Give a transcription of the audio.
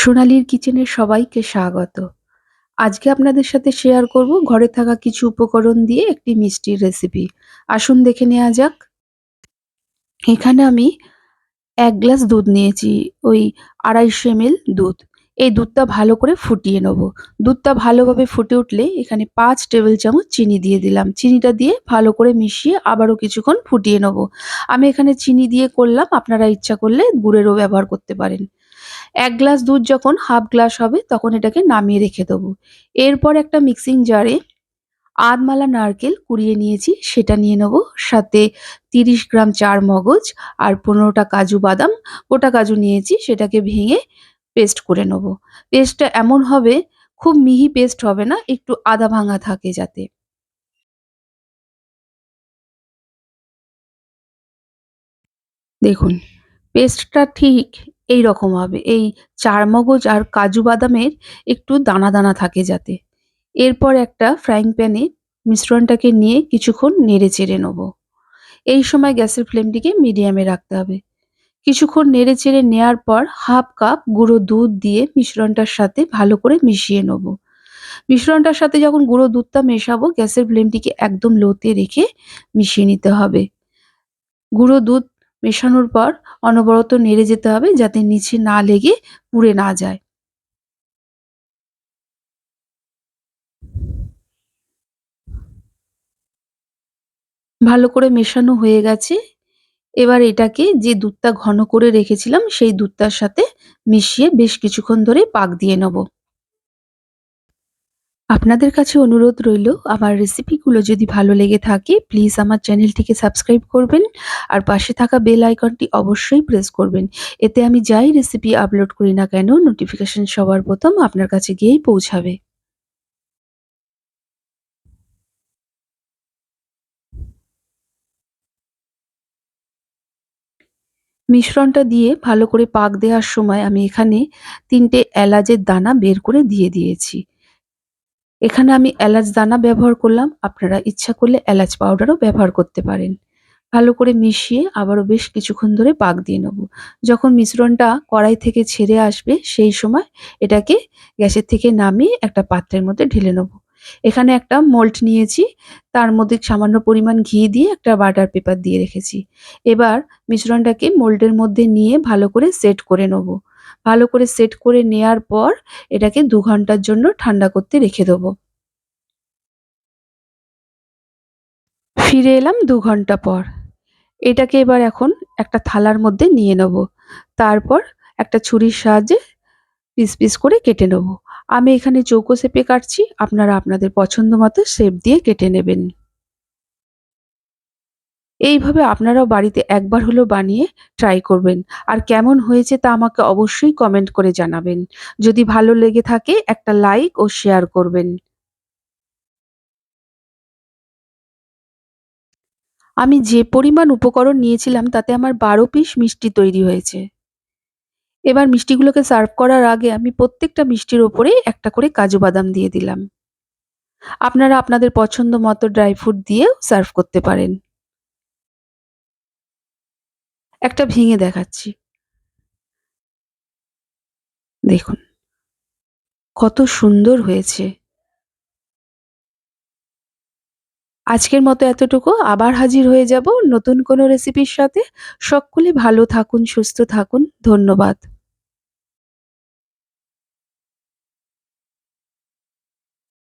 সোনালীর কিচেনে সবাইকে স্বাগত। আজকে আপনাদের সাথে শেয়ার করব ঘরে থাকা কিছু উপকরণ দিয়ে একটি মিষ্টির রেসিপি। আসুন দেখে নেওয়া যাক। এখানে আমি এক গ্লাস দুধ নিয়েছি, ওই আড়াইশো এম দুধ। এই দুধটা ভালো করে ফুটিয়ে নেব। দুধটা ভালোভাবে ফুটে উঠলে এখানে পাঁচ টেবিল চামচ চিনি দিয়ে দিলাম। চিনিটা দিয়ে ভালো করে মিশিয়ে আবারও কিছুক্ষণ ফুটিয়ে নেব। আমি এখানে চিনি দিয়ে করলাম, আপনারা ইচ্ছা করলে গুড়েরও ব্যবহার করতে পারেন। এক গ্লাস দুধ যখন হাফ গ্লাস হবে তখন এটাকে নামিয়ে রেখে দেবো। এরপর একটা মিক্সিং জারে আধমালা নারকেল কুড়িয়ে নিয়েছি সেটা নিয়ে নেব সাথে ৩০ গ্রাম চার মগজ আর ১৫টা কাজু বাদাম গোটা কাজু নিয়েছি সেটাকে ভেঙে পেস্ট করে নেব। পেস্টটা এমন হবে, খুব মিহি পেস্ট হবে না, একটু আদা ভাঙা থাকে যাতে। দেখুন পেস্টটা ঠিক এই রকম হবে, এই চার মগজ আর কাজু বাদামের একটু দানা দানা থাকে যাতে। এরপর একটা ফ্রাইং প্যানে মিশ্রণটাকে নিয়ে কিছুক্ষণ নেড়ে চেড়ে নেব। এই সময় গ্যাসের ফ্লেমটিকে মিডিয়ামে রাখতে হবে। কিছুক্ষণ নেড়ে চেড়ে নেওয়ার পর হাফ কাপ গুঁড়ো দুধ দিয়ে মিশ্রণটার সাথে ভালো করে মিশিয়ে নেব। মিশ্রণটার সাথে যখন গুঁড়ো দুধটা মেশাবো, গ্যাসের ফ্লেমটিকে একদম লোতে রেখে মিশিয়ে নিতে হবে। গুঁড়ো দুধ মেশানোর পর অনবরত নেড়ে যেতে হবে যাতে নিচে না লেগে পুড়ে না যায়। ভালো করে মেশানো হয়ে গেছে। এবার এটাকে যে দুধটা ঘন করে রেখেছিলাম, সেই দুধটার সাথে মিশিয়ে বেশ কিছুক্ষণ ধরে পাক দিয়ে নেব। আপনাদের কাছে অনুরোধ রইল, আমার রেসিপিগুলো যদি ভালো লেগে থাকে প্লিজ আমার চ্যানেলটিকে সাবস্ক্রাইব করবেন আর পাশে থাকা বেল আইকনটি অবশ্যই প্রেস করবেন। এতে আমি যাই রেসিপি আপলোড করি না কেন নোটিফিকেশন সবার প্রথম আপনার কাছে গিয়েই পৌঁছাবে। মিশ্রণটা দিয়ে ভালো করে পাক দেওয়ার সময় আমি এখানে তিনটে এলাচের দানা বের করে দিয়ে দিয়েছি। এখানে আমি এলাচ দানা ব্যবহার করলাম। আপনারা ইচ্ছা করলে এলাচ পাউডারও ব্যবহার করতে পারেন। ভালো করে মিশিয়ে আবারও বেশ কিছুক্ষণ ধরে পাক দিয়ে নেব। যখন মিশ্রণটা কড়াই থেকে ছেড়ে আসবে, সেই সময় এটাকে গ্যাসের থেকে নামিয়ে একটা পাত্রের মধ্যে ঢেলে নেব। এখানে একটা মোল্ড নিয়েছি, তার মধ্যে সামান্য পরিমাণ ঘি দিয়ে একটা বাটার পেপার দিয়ে রেখেছি। এবার মিশ্রণটাকে মোল্ডের মধ্যে নিয়ে ভালো করে সেট করে নেব। ভালো করে সেট করে নেয়ার পর এটাকে দু ঘণ্টার জন্য ঠান্ডা করতে রেখে দেবো। ফিরে এলাম দু ঘণ্টা পর। এটাকে এবার এখন একটা থালার মধ্যে নিয়ে নেব। তারপর একটা ছুরির সাহায্যে পিস পিস করে কেটে নেব। আমি এখানে চৌকো শেপে কাটছি, আপনারা আপনাদের পছন্দ মতো শেপ দিয়ে কেটে নেবেন। এইভাবে আপনারাও বাড়িতে একবার হলেও বানিয়ে ট্রাই করবেন। আর কেমন হয়েছে তা আমাকে অবশ্যই কমেন্ট করে জানাবেন। যদি ভালো লেগে থাকে, একটা লাইক ও শেয়ার করবেন। আমি যে পরিমাণ উপকরণ নিয়েছিলাম, তাতে আমার বারো পিস মিষ্টি তৈরি হয়েছে। এবার মিষ্টিগুলোকে সার্ভ করার আগে আমি প্রত্যেকটা মিষ্টির ওপরে একটা করে কাজু বাদাম দিয়ে দিলাম। আপনারা আপনাদের পছন্দ মতো ড্রাই ফ্রুট দিয়েও সার্ভ করতে পারেন। একটা ভেঙে দেখাচ্ছি। দেখুন, কত সুন্দর হয়েছে। আজকের মতো এতটুকু। আবার হাজির হয়ে যাব নতুন কোনো রেসিপির সাথে। সকলে ভালো থাকুন, সুস্থ থাকুন। ধন্যবাদ।